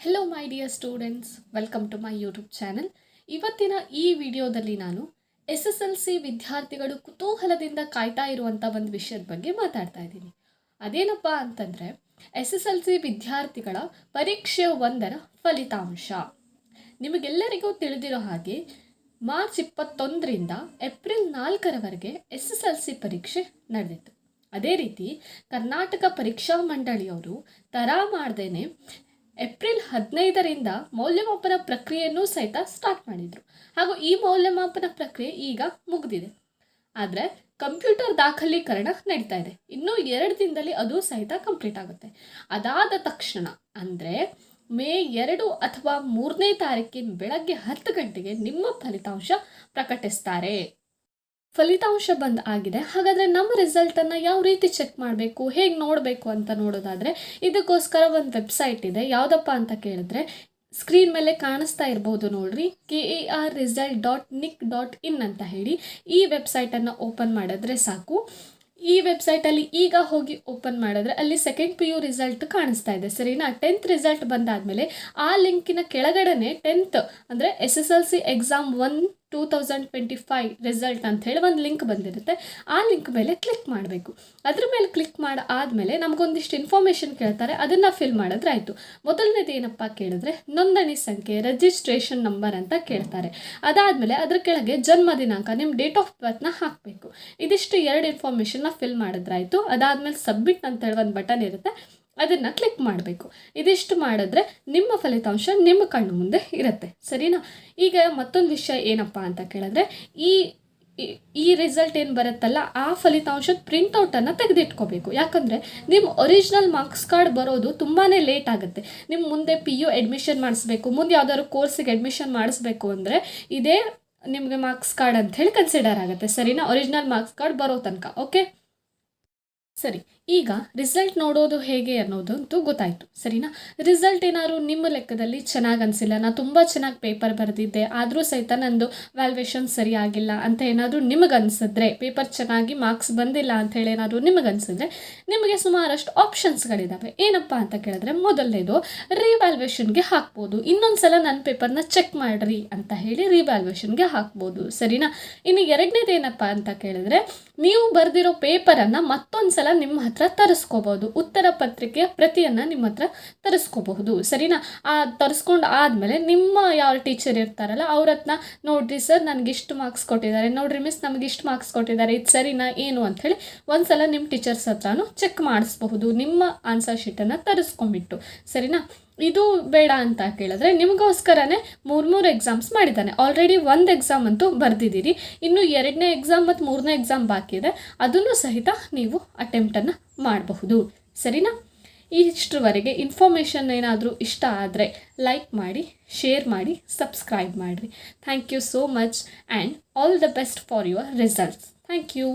Hello my dear students welcome to my YouTube channel ಇವತ್ತಿನ ಈ ವಿಡಿಯೋದಲ್ಲಿ ನಾನು ಎಸ್ ಎಸ್ ಎಲ್ ಸಿ ವಿದ್ಯಾರ್ಥಿಗಳು ಕುತೂಹಲದಿಂದ ಕಾಯ್ತಾ ಇರುವಂಥ ಒಂದು ವಿಷಯದ ಬಗ್ಗೆ ಮಾತಾಡ್ತಾ ಇದ್ದೀನಿ. ಅದೇನಪ್ಪ ಅಂತಂದರೆ ಎಸ್ ಎಸ್ ಎಲ್ ಸಿ ವಿದ್ಯಾರ್ಥಿಗಳ ಪರೀಕ್ಷೆ ಒಂದರ ಫಲಿತಾಂಶ. ನಿಮಗೆಲ್ಲರಿಗೂ ತಿಳಿದಿರೋ ಹಾಗೆ, ಮಾರ್ಚ್ ಇಪ್ಪತ್ತೊಂದರಿಂದ ಏಪ್ರಿಲ್ ನಾಲ್ಕರವರೆಗೆ ಎಸ್ ಎಸ್ ಎಲ್ ಸಿ ಪರೀಕ್ಷೆ ನಡೆದಿತ್ತು. ಅದೇ ರೀತಿ, ಕರ್ನಾಟಕ ಪರೀಕ್ಷಾ ಮಂಡಳಿಯವರು ತರ ಮಾಡ್ದೇನೆ ಏಪ್ರಿಲ್ ಹದಿನೈದರಿಂದ ಮೌಲ್ಯಮಾಪನ ಪ್ರಕ್ರಿಯೆಯನ್ನು ಸಹಿತ ಸ್ಟಾರ್ಟ್ ಮಾಡಿದರು. ಹಾಗೂ ಈ ಮೌಲ್ಯಮಾಪನ ಪ್ರಕ್ರಿಯೆ ಈಗ ಮುಗಿದಿದೆ. ಆದರೆ ಕಂಪ್ಯೂಟರ್ ದಾಖಲೀಕರಣ ನಡೀತಾ ಇದೆ. ಇನ್ನೂ ಎರಡು ದಿನದಲ್ಲಿ ಅದು ಸಹಿತ ಕಂಪ್ಲೀಟ್ ಆಗುತ್ತೆ. ಅದಾದ ತಕ್ಷಣ ಅಂದರೆ ಮೇ ಎರಡು ಅಥವಾ ಮೂರನೇ ತಾರೀಕಿನ ಬೆಳಗ್ಗೆ ಹತ್ತು ಗಂಟೆಗೆ ನಿಮ್ಮ ಫಲಿತಾಂಶ ಪ್ರಕಟಿಸ್ತಾರೆ. ಫಲಿತಾಂಶ ಬಂದ್ ಆಗಿದೆ. ಹಾಗಾದರೆ ನಮ್ಮ ರಿಸಲ್ಟನ್ನು ಯಾವ ರೀತಿ ಚೆಕ್ ಮಾಡಬೇಕು? ಹೇಗೆ ನೋಡಬೇಕು ಅಂತ ನೋಡೋದಾದರೆ ಇದಕ್ಕೋಸ್ಕರ ಒಂದು ವೆಬ್ಸೈಟ್ ಇದೆ. ಯಾವುದಪ್ಪ ಅಂತ ಕೇಳಿದ್ರೆ ಸ್ಕ್ರೀನ್ ಮೇಲೆ ಕಾಣಿಸ್ತಾ ಇರ್ಬೋದು ನೋಡ್ರಿ. K A R result dot nic dot in ಅಂತ ಹೇಳಿ ಈ ವೆಬ್ಸೈಟನ್ನು ಓಪನ್ ಮಾಡಿದ್ರೆ ಸಾಕು. ಈ ವೆಬ್ಸೈಟಲ್ಲಿ ಈಗ ಹೋಗಿ ಓಪನ್ ಮಾಡಿದ್ರೆ ಅಲ್ಲಿ ಸೆಕೆಂಡ್ ಪಿ ಯು ರಿಸಲ್ಟ್ ಕಾಣಿಸ್ತಾ ಇದೆ. ಸರಿನಾ? ಟೆಂತ್ ರಿಸಲ್ಟ್ ಬಂದಾದಮೇಲೆ ಆ ಲಿಂಕಿನ ಕೆಳಗಡೆನೆ ಟೆಂತ್ ಅಂದರೆ S S L C exam one two thousand twenty five result ಅಂತ ಹೇಳಿ ಒಂದು ಲಿಂಕ್ ಬಂದಿರುತ್ತೆ. ಆ ಲಿಂಕ್ ಮೇಲೆ ಕ್ಲಿಕ್ ಮಾಡಬೇಕು. ಅದ್ರ ಮೇಲೆ ಕ್ಲಿಕ್ ಮಾಡಿ ಆದಮೇಲೆ ನಮಗೊಂದಿಷ್ಟು ಇನ್ಫಾರ್ಮೇಷನ್ ಕೇಳ್ತಾರೆ, ಅದನ್ನು ಫಿಲ್ ಮಾಡಿದ್ರೆ ಆಯಿತು ಮೊದಲನೇದು ಏನಪ್ಪ ಕೇಳಿದ್ರೆ, ನೋಂದಣಿ ಸಂಖ್ಯೆ ರಿಜಿಸ್ಟ್ರೇಷನ್ ನಂಬರ್ ಅಂತ ಕೇಳ್ತಾರೆ. ಅದಾದಮೇಲೆ ಅದ್ರ ಕೆಳಗೆ ಜನ್ಮ ದಿನಾಂಕ ನಿಮ್ಮ ಡೇಟ್ ಆಫ್ ಬರ್ತ್ನ ಹಾಕಬೇಕು. ಇದಿಷ್ಟು ಎರಡು ಇನ್ಫಾರ್ಮೇಷನ್ನ ಫಿಲ್ ಮಾಡಿದ್ರಾಯ್ತು. ಅದಾದಮೇಲೆ ಸಬ್ಮಿಟ್ ಅಂತ ಹೇಳಿ ಒಂದು ಬಟನ್ ಇರುತ್ತೆ. ಅದನ್ನು ಕ್ಲಿಕ್ ಮಾಡಬೇಕು. ಇದಿಷ್ಟು ಮಾಡಿದ್ರೆ ನಿಮ್ಮ ಫಲಿತಾಂಶ ನಿಮ್ಮ ಕಣ್ಣು ಮುಂದೆ ಇರುತ್ತೆ. ಸರಿನಾ? ಈಗ ಮತ್ತೊಂದು ವಿಷಯ ಏನಪ್ಪ ಅಂತ ಕೇಳಿದ್ರೆ, ಈ, ಈ- ರಿಸಲ್ಟ್ ಏನು ಬರುತ್ತಲ್ಲ, ಆ ಫಲಿತಾಂಶದ ಪ್ರಿಂಟೌಟನ್ನು ತೆಗೆದಿಟ್ಕೋಬೇಕು. ಯಾಕಂದರೆ ನಿಮ್ಮ ಒರಿಜಿನಲ್ ಮಾರ್ಕ್ಸ್ ಕಾರ್ಡ್ ಬರೋದು ತುಂಬಾ ಲೇಟ್ ಆಗುತ್ತೆ. ನಿಮ್ಮ ಮುಂದೆ ಪಿ ಯು ಅಡ್ಮಿಷನ್ ಮಾಡಿಸ್ಬೇಕು, ಮುಂದೆ ಯಾವ್ದಾದ್ರು ಕೋರ್ಸಿಗೆ ಅಡ್ಮಿಷನ್ ಮಾಡಿಸ್ಬೇಕು ಅಂದರೆ ಇದೇ ನಿಮಗೆ ಮಾರ್ಕ್ಸ್ ಕಾರ್ಡ್ ಅಂತ ಹೇಳಿ ಕನ್ಸಿಡರ್ ಆಗುತ್ತೆ. ಸರಿನಾ? ಒರಿಜಿನಲ್ ಮಾರ್ಕ್ಸ್ ಕಾರ್ಡ್ ಬರೋ ತನಕ ಓಕೆ ಸರಿ. ಈಗ ರಿಸಲ್ಟ್ ನೋಡೋದು ಹೇಗೆ ಅನ್ನೋದಂತೂ ಗೊತ್ತಾಯಿತು, ಸರಿನಾ? ರಿಸಲ್ಟ್ ಏನಾದ್ರು ನಿಮ್ಮ ಲೆಕ್ಕದಲ್ಲಿ ಚೆನ್ನಾಗಿ ಅನಿಸಿಲ್ಲ ನಾನು ತುಂಬ ಚೆನ್ನಾಗಿ ಪೇಪರ್ ಬರೆದಿದ್ದೆ, ಆದರೂ ಸಹಿತ ನಂದು ವ್ಯಾಲ್ಯೂಯೇಷನ್ ಸರಿಯಾಗಿಲ್ಲ ಅಂತ ಏನಾದರೂ ನಿಮಗೆ ಅನಿಸಿದ್ರೆ ಪೇಪರ್ ಚೆನ್ನಾಗಿ ಮಾರ್ಕ್ಸ್ ಬಂದಿಲ್ಲ ಅಂತ ಹೇಳಿ ಏನಾದರೂ ನಿಮಗೆ ಅನಿಸಿದ್ರೆ, ನಿಮಗೆ ಸುಮಾರಷ್ಟು ಆಪ್ಷನ್ಸ್ಗಳಿದ್ದಾವೆ ಏನಪ್ಪ ಅಂತ ಕೇಳಿದ್ರೆ ಮೊದಲನೇದು ರಿವ್ಯಾಲ್ಯೂಯೇಷನ್ಗೆ ಹಾಕ್ಬೋದು. ಇನ್ನೊಂದು ಸಲ ನನ್ನ ಪೇಪರ್ನ ಚೆಕ್ ಮಾಡಿರಿ ಅಂತ ಹೇಳಿ ರಿವ್ಯಾಲ್ಯೂಯೇಷನ್ಗೆ ಹಾಕ್ಬೋದು, ಸರಿನಾ? ಇನ್ನು ಎರಡನೇದು ಏನಪ್ಪ ಅಂತ ಕೇಳಿದ್ರೆ, ನೀವು ಬರೆದಿರೋ ಪೇಪರನ್ನು ಮತ್ತೊಂದು ಸಲ ನಿಮ್ಮ ಹತ್ರ ತರಿಸ್ಕೋಬೋದು. ಉತ್ತರ ಪತ್ರಿಕೆಯ ಪ್ರತಿಯನ್ನು ನಿಮ್ಮ ಹತ್ರ ತರಿಸ್ಕೋಬಹುದು. ಸರಿನಾ? ಆ ತರಿಸ್ಕೊಂಡು ಆದಮೇಲೆ ನಿಮ್ಮ ಯಾವ ಟೀಚರ್ ಇರ್ತಾರಲ್ಲ, ಅವ್ರ ಹತ್ರ ನೋಡ್ರಿ ಸರ್, ನನಗೆ ಇಷ್ಟು ಮಾರ್ಕ್ಸ್ ಕೊಟ್ಟಿದ್ದಾರೆ. ನೋಡ್ರಿ ಮಿಸ್ ನಮಗೆ ಇಷ್ಟು ಮಾರ್ಕ್ಸ್ ಕೊಟ್ಟಿದ್ದಾರೆ. ಇದು ಸರಿನಾ, ಏನು ಅಂಥೇಳಿ ಒಂದ್ಸಲ ನಿಮ್ಮ ಟೀಚರ್ಸ್ ಹತ್ರನೂ ಚೆಕ್ ಮಾಡಿಸ್ಬಹುದು. ನಿಮ್ಮ ಆನ್ಸರ್ ಶೀಟನ್ನು ತರಿಸ್ಕೊಂಬಿಟ್ಟು ಸರಿನಾ? ಇದು ಬೇಡ ಅಂತ ಕೇಳಿದ್ರೆ ನಿಮಗೋಸ್ಕರನೇ ಮೂರು ಮೂರು ಎಕ್ಸಾಮ್ಸ್ ಮಾಡಿದ್ದಾನೆ. ಆಲ್ರೆಡಿ ಒಂದು ಎಕ್ಸಾಮ್ ಅಂತೂ ಬರೆದಿದ್ದೀರಿ. ಇನ್ನು ಎರಡನೇ ಎಕ್ಸಾಮ್ ಮತ್ತು ಮೂರನೇ ಎಕ್ಸಾಮ್ ಬಾಕಿ ಇದೆ. ಅದನ್ನು ಸಹಿತ ನೀವು ಅಟೆಂಪ್ಟನ್ನು ಮಾಡಬಹುದು. ಸರಿನಾ? ಇಷ್ಟರವರೆಗೆ ಇನ್ಫಾರ್ಮೇಷನ್ ಏನಾದರೂ ಇಷ್ಟ ಆದರೆ ಲೈಕ್ ಮಾಡಿ ಶೇರ್ ಮಾಡಿ ಸಬ್ಸ್ಕ್ರೈಬ್ ಮಾಡಿರಿ. Thank you so much and all the best for your results thank you